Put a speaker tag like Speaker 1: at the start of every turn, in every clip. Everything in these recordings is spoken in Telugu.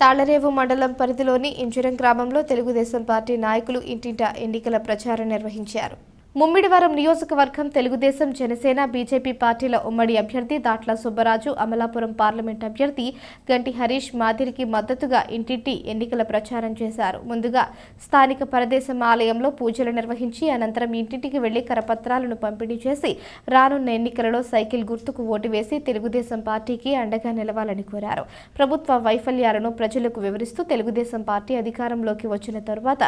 Speaker 1: తాళరేవు మండలం పరిధిలోని ఇంజురం గ్రామంలో తెలుగుదేశం పార్టీ నాయకులు ఇంటింటా ఎన్నికల ప్రచారం నిర్వహించారు. ముమ్మిడివరం నియోజకవర్గం తెలుగుదేశం జనసేన బీజేపీ పార్టీల ఉమ్మడి అభ్యర్థి దాట్ల సుబ్బరాజు అమలాపురం పార్లమెంట్ అభ్యర్థి గంటి హరీష్ మాదిరికి మద్దతుగా ఇంటింటి ఎన్నికల ప్రచారం చేశారు. ముందుగా స్థానిక పరదేశం ఆలయంలో పూజలు నిర్వహించి అనంతరం ఇంటింటికి వెళ్ళి కరపత్రాలను పంపిణీ చేసి రానున్న ఎన్నికలలో సైకిల్ గుర్తుకు ఓటు వేసి తెలుగుదేశం పార్టీకి అండగా నిలవాలని కోరారు. ప్రభుత్వ వైఫల్యాలను ప్రజలకు వివరిస్తూ తెలుగుదేశం పార్టీ అధికారంలోకి వచ్చిన తరువాత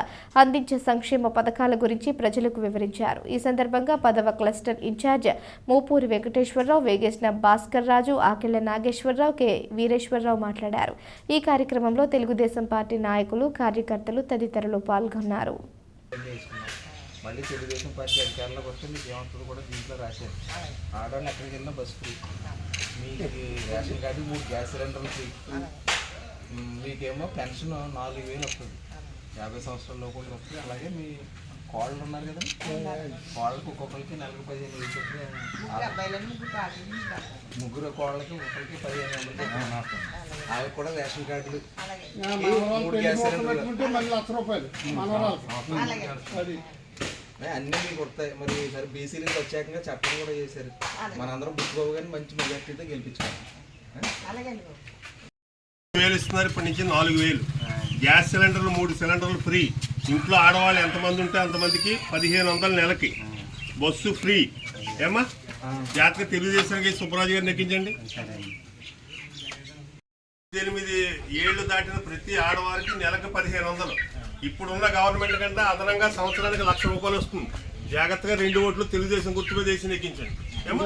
Speaker 1: అందించే సంక్షేమ పథకాల గురించి ప్రజలకు వివరించారు. ఈ సందర్భంగా పదవ cluster incharge Mupuri Venkateswararao Vegesina Bhaskar Raju Akella Nageswararao K Veereswararao మాట్లాడారు. ఈ కార్యక్రమంలో తెలుగుదేశం పార్టీ నాయకులు కార్యకర్తలు తదితరులు పాల్గొన్నారు.
Speaker 2: మళ్ళీ తెలుగుదేశం పార్టీ అధికారంలోకి వస్తే మీకు ఏమవుతుందో కూడా దీంట్లో రాశారు. ఆడవాళ్ళు ఎక్కడికి వెళ్ళినా బస్ ఫ్రీ. మీకు రేషన్ కార్డు మూడు గ్యాస్ సిలిండర్లు ఫ్రీ. మీకేమో పెన్షన్ నాలుగు వేలు వస్తుంది. యాభై సంవత్సరాల లోపలికి వస్తుంది. అలాగే మీ కోళ్ళు ఉన్నారు కదా కోళ్ళకి ఒక్కొక్కరికి నెలకు పదిహేను వేలు చొప్పున ముగ్గురు కోళ్ళకి ఒక్కొక్కరికి పదిహేను వందలు అవి కూడా రేషన్ కార్డులు. అన్నీ మీకు వస్తాయి. మరి ఈసారి బీసీలకు ప్రత్యేకంగా చట్టం కూడా చేశారు. మనందరం బుచ్చిబాబు గారిని మంచి మెజార్టీతో గెలిపించుకోవాలి.
Speaker 3: వేలు ఇస్తున్నారు ఇప్పటి నుంచి నాలుగు వేలు. గ్యాస్ సిలిండర్లు మూడు సిలిండర్లు ఫ్రీ. ఇంట్లో ఆడవాళ్ళు ఎంతమంది ఉంటే అంతమందికి పదిహేను వందల నెలకి. Bus free. ఏమా జాగ్రత్తగా తెలుగుదేశానికి సుబ్బరాజు గారిని ఎక్కించండి. ఎనిమిది ఏళ్ళు దాటిన ప్రతి ఆడవారికి నెలకు పదిహేను వందలు. ఇప్పుడున్న గవర్నమెంట్ కంటే అదనంగా సంవత్సరానికి లక్ష రూపాయలు వస్తుంది. జాగ్రత్తగా రెండు ఓట్లు తెలుగుదేశం గుర్తు మీద వేసి ఎక్కించండి. ఏమో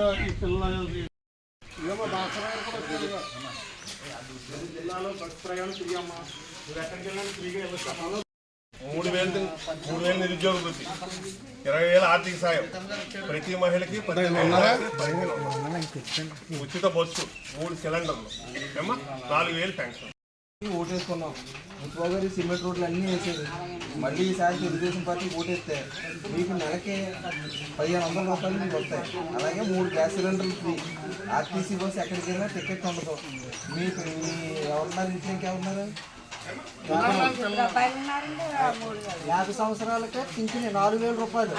Speaker 3: జిల్లాలో బస్ ప్రయాణం ఫ్రీ అమ్మా. మీరు ఎక్కడికి వెళ్ళాలి? ఫ్రీగా వెళ్ళొచ్చు. మూడు వేలు మూడు వేలు నిరుద్యోగ వృత్తి. ఇరవై వేల ఆర్థిక సాయం. ప్రతి మహిళకి. ఉచిత బస్సు మూడు సిలిండర్లు. ఏమ్మా? నాలుగు వేలు పెన్షన్
Speaker 2: ఓటేసుకున్నాం. గారి సిమెంట్ రోడ్లు అన్నీ వేసారు మళ్ళీ ఈసారి తెలుగుదేశం పార్టీ ఓటేస్తే మీకు నెలకి పదిహేను వందల రూపాయలు మీకు వస్తాయి. అలాగే మూడు గ్యాస్ సిలిండర్లు ఫ్రీ. ఆర్టీసీ బస్ ఎక్కడికి వెళ్ళినా టికెట్ ఉండదు. మీకు మీ ఎవరున్నారు? ఇంట్లో ఇంకెవరున్నారు? యాభై సంవత్సరాలకే పింఛన్ నాలుగు వేల రూపాయలు.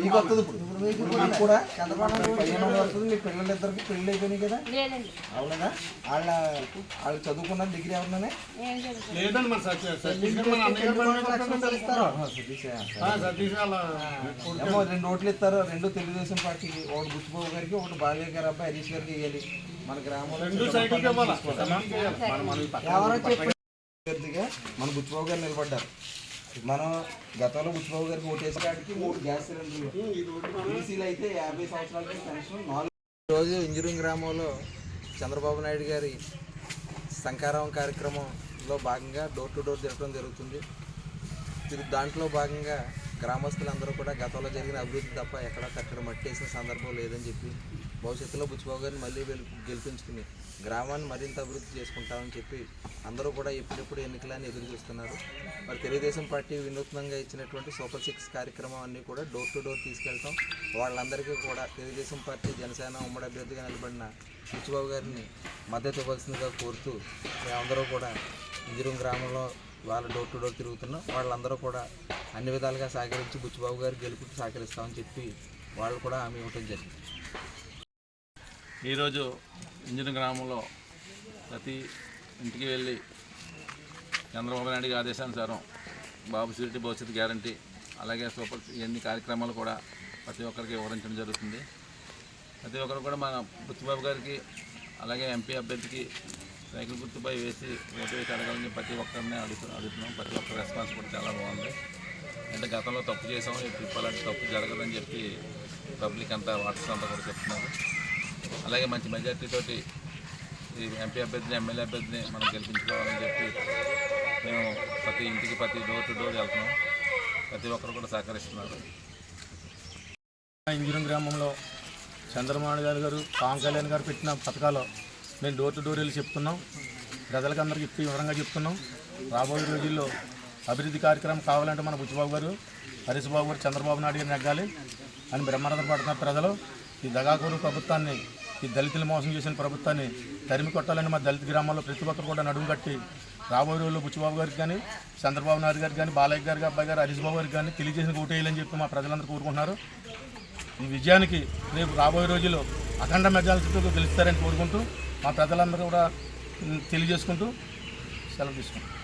Speaker 2: మీకు వస్తుంది ఇప్పుడు. ఇప్పుడు మీకు కూడా మీకు కూడా చంద్రబాబు నాయుడు పదిహేను వస్తుంది మీ పిల్లలిద్దరికి పెళ్ళి అయిపోయినాయి కదా? అవునా వాళ్ళ వాళ్ళు చదువుకున్న డిగ్రీ ఎవరిననే
Speaker 3: లేదండి మన సత్య
Speaker 2: ఏమో రెండు ఓట్లు ఇస్తారు. రెండు తెలుగుదేశం పార్టీకి ఒకటి బుచ్చిబాబు గారికి ఒకటి బాలయ్య గారి అబ్బాయి హరీష్ గారికి ఇవ్వాలి. మన గ్రామంలో ఎవరో చెప్పి. అభ్యర్థిగా మన బుచ్చిబాబు గారు నిలబడ్డారు. మనం గతంలో బుచ్చిబాబు గారికి ఓటేసే కాడికి మూడు గ్యాస్ సిలిండర్లు అయితే యాభై సంవత్సరాలకి పెన్షన్ నాలుగు రోజు ఇంజనీరింగ్ గ్రామంలో చంద్రబాబు నాయుడు గారి సంకారం కార్యక్రమంలో భాగంగా డోర్ టు డోర్ తిరగడం జరుగుతుంది. ఇది దాంట్లో భాగంగా గ్రామస్తులందరూ కూడా గతంలో జరిగిన అభివృద్ధి తప్ప ఎక్కడా కట్టడం మట్టేసిన సందర్భం లేదని చెప్పి భవిష్యత్తులో బుచ్చిబాబు గారిని మళ్ళీ గెలు గెలిపించుకుని గ్రామాన్ని మరింత అభివృద్ధి చేసుకుంటామని చెప్పి అందరూ కూడా ఎప్పుడెప్పుడు ఎన్నికలని ఎదురు చూస్తున్నారు. మరి తెలుగుదేశం పార్టీ వినూత్నంగా ఇచ్చినటువంటి సూపర్ సిక్స్ కార్యక్రమం అన్నీ కూడా డోర్ టు డోర్ తీసుకెళ్తాం. వాళ్ళందరికీ కూడా తెలుగుదేశం పార్టీ జనసేన ఉమ్మడి అభ్యర్థిగా నిలబడిన బుచ్చిబాబు గారిని మద్దతు ఇవ్వాల్సిందిగా కోరుతూ మేమందరూ కూడా ఇంజనీరింగ్ గ్రామంలో వాళ్ళ డోర్ టు డోర్ తిరుగుతున్నాం. వాళ్ళందరూ కూడా అన్ని విధాలుగా సహకరించి బుచ్చిబాబు గారు గెలుపుకి సహకరిస్తామని చెప్పి వాళ్ళు కూడా హామీ ఇవ్వటం జరిగింది.
Speaker 4: ఈరోజు ఇంజన్ గ్రామంలో ప్రతి ఇంటికి వెళ్ళి చంద్రబాబు నాయుడు ఆదేశానుసారం బాబు సిరిటీ భవిష్యత్ గ్యారంటీ అలాగే సూపర్ ఇవన్నీ కార్యక్రమాలు కూడా ప్రతి ఒక్కరికి వివరించడం జరుగుతుంది. ప్రతి ఒక్కరు కూడా మన బుచ్చిబాబు గారికి అలాగే ఎంపీ అభ్యర్థికి సైకిల్ గుర్తుపై వేసి ఓటు వేసి అడగాలని ప్రతి ఒక్కరిని అడుగుతు అడుగుతున్నాం. ప్రతి ఒక్కరి రెస్పాన్స్ కూడా చాలా బాగుంది. అంటే గతంలో తప్పు చేసాము ఇప్పుడు అలాంటి తప్పు జరగదని చెప్పి పబ్లిక్ అంతా వాట్సాప్ అంతా కూడా చెప్తున్నారు. అలాగే మంచి మెజార్టీతోటి ఈ ఎంపీ అభ్యర్థిని ఎమ్మెల్యే అభ్యర్థిని మనం గెలిపించుకోవాలని చెప్పి మేము ప్రతి ఇంటికి ప్రతి డోర్ టు డోర్ వెళ్తున్నాం. ప్రతి ఒక్కరు కూడా సహకరిస్తున్నారు.
Speaker 5: ఇంజనీరింగ్ గ్రామంలో చంద్రబాబు గారు గారు పవన్ కళ్యాణ్ గారు పెట్టిన పథకాలు మేము డోర్ టు డోర్ వెళ్ళి చెప్తున్నాం. ప్రజలకు అందరికీ ఇప్పి వివరంగా చెప్తున్నాం. రాబోయే రోజుల్లో అభివృద్ధి కార్యక్రమం కావాలంటే మన బుచ్చిబాబు గారు హరీష్ బాబు గారు చంద్రబాబు నాయుడు గారు నెగ్గాలి అని బ్రహ్మానందం పడుతున్న ప్రజలు ఈ దగాకూరు ప్రభుత్వాన్ని ఈ దళితులు మోసం చేసిన ప్రభుత్వాన్ని తరిమి కొట్టాలని మా దళిత గ్రామాల్లో ప్రతి ఒక్కరు కూడా నడుము కట్టి రాబోయే రోజుల్లో బుచ్చిబాబు గారికి కానీ చంద్రబాబు నాయుడు గారికి కానీ బాలయ్య గారికి అబ్బాయి గారు హరీష్ బాబు గారికి కానీ తెలియజేసిన ఓటేయాలని చెప్పి మా ప్రజలందరూ కోరుకుంటున్నారు. ఈ విజయానికి రేపు రాబోయే రోజుల్లో అఖండ మెజార్టీతో గెలుస్తారని కోరుకుంటూ మా ప్రజలందరూ కూడా తెలియజేసుకుంటూ సెలవు తీసుకుంటాం